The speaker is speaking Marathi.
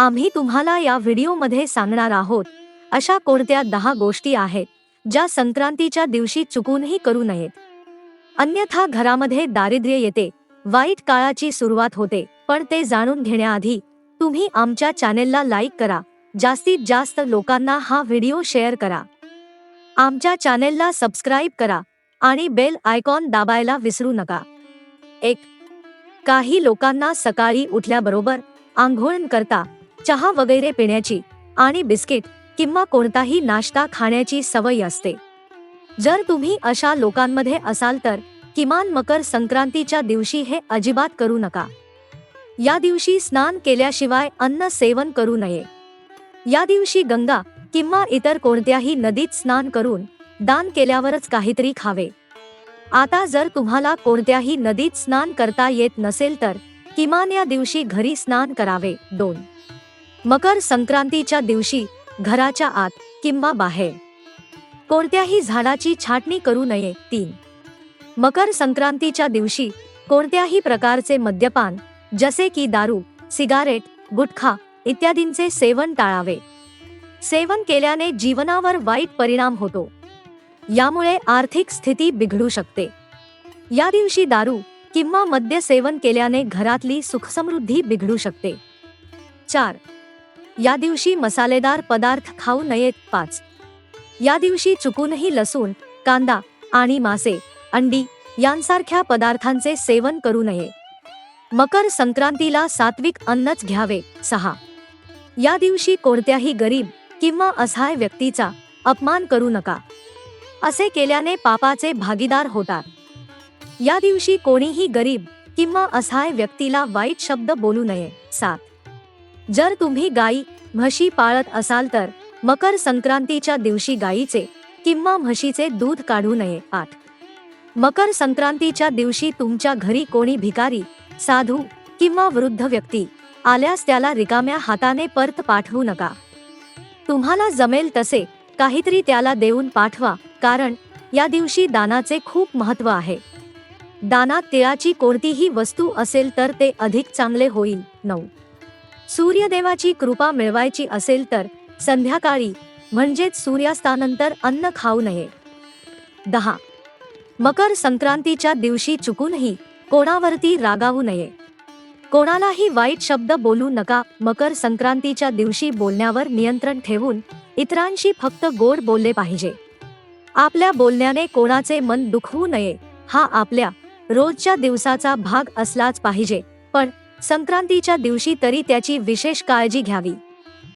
आम्ही तुम्हाला या व्हिडिओमध्ये सांगणार आहोत. अशा कोणत्या दहा गोष्टी आहेत ज्या संक्रांतीच्या दिवशी चुकूनही करू नयेत. अन्यथा घरामध्ये दारिद्र्य येते वाईट काळाची सुरुवात होते पण ते जाणून घेण्याआधी तुम्ही आमच्या चॅनेलला लाईक करा जास्तीत जास्त लोकांना हा व्हिडिओ शेअर करा. आमच्या चॅनेलला सबस्क्राईब करा आणि बेल आयकॉन दाबायला विसरू नका. एक काही लोकांना सकाळी उठल्याबरोबर आंघोळण करता चहा वगैरे पिण्याची आणि बिस्किट किंवा कोणताही नाश्ता खाण्याची सवय असते. जर तुम्ही अशा लोकांमध्ये असाल तर किमान मकर संक्रांतीच्या दिवशी हे अजिबात करू नका. या दिवशी स्नान केल्याशिवाय अन्न सेवन करू नये. या दिवशी गंगा किंवा इतर कोणत्याही नदीत स्नान करून दान केल्यावरच काहीतरी खावे. आता जर तुम्हाला कोणत्याही नदीत स्नान करता येत नसेल तर किमान या दिवशी घरी स्नान करावे. दोन मकर संक्रांतीच्या दिवशी घराच्या आत किंवा बाहेर. कोणत्याही झाडाची छाटणी करू नये. तीन. मकर संक्रांतीच्या दिवशी कोणत्याही प्रकारचे मद्यपान जसे की दारू सिगारेट गुटखा इत्यादींचे सेवन टाळावे. सेवन केल्याने जीवनावर वाईट परिणाम होतो. यामुळे आर्थिक स्थिती बिघडू शकते. या दिवशी दारू किंवा मद्य सेवन केल्याने घरातली सुखसमृद्धी बिघडू शकते. चार. या दिवशी मसालेदार पदार्थ खाऊ नयेत पाच. या दिवशी चुकूनही लसूण कांदा आणि मासे अंडी यांसारख्या पदार्थांचे सेवन करू नये. मकर संक्रांतीला सात्विक अन्नच घ्यावे. सहा. या दिवशी कोणत्याही गरीब किंवा असहाय व्यक्तीचा अपमान करू नका. असे केल्याने पापाचे भागीदार होतात. या दिवशी कोणीही गरीब किंवा असहाय व्यक्तीला वाईट शब्द बोलू नये. सात. जर तुम्ही गाई म्हशी पाळत असाल तर मकर संक्रांतीच्या दिवशी गायीचे किंवा म्हशीचे दूध काढू नये आठ मकर संक्रांतीच्या दिवशी तुमच्या घरी कोणी भिकारी साधू किंवा वृद्ध व्यक्ती आल्यास त्याला रिकाम्या हाताने परत पाठवू नका. तुम्हाला जमेल तसे काहीतरी त्याला देऊन पाठवा कारण या दिवशी दानाचे खूप महत्त्व आहे. दानात तिळाची कोणतीही वस्तू असेल तर ते अधिक चांगले होईल. नऊ. सूर्यदेवाची कृपा मिळवायची असेल तर संध्याकाळी म्हणजेच सूर्यास्तानंतर अन्न खाऊ नये. दहा. मकर संक्रांतीच्या दिवशी चुकूनही कोणावरती रागावू नये. कोणालाही वाईट शब्द बोलू नका. मकर संक्रांतीच्या दिवशी बोलण्यावर नियंत्रण ठेवून इतरांशी फक्त गोड बोलले पाहिजे. आपल्या बोलण्याने कोणाचे मन दुखवू नये. हा आपल्या रोजच्या दिवसाचा भाग असलाच पाहिजे. पण संक्रांतीच्या दिवशी तरी त्याची विशेष काळजी घ्यावी.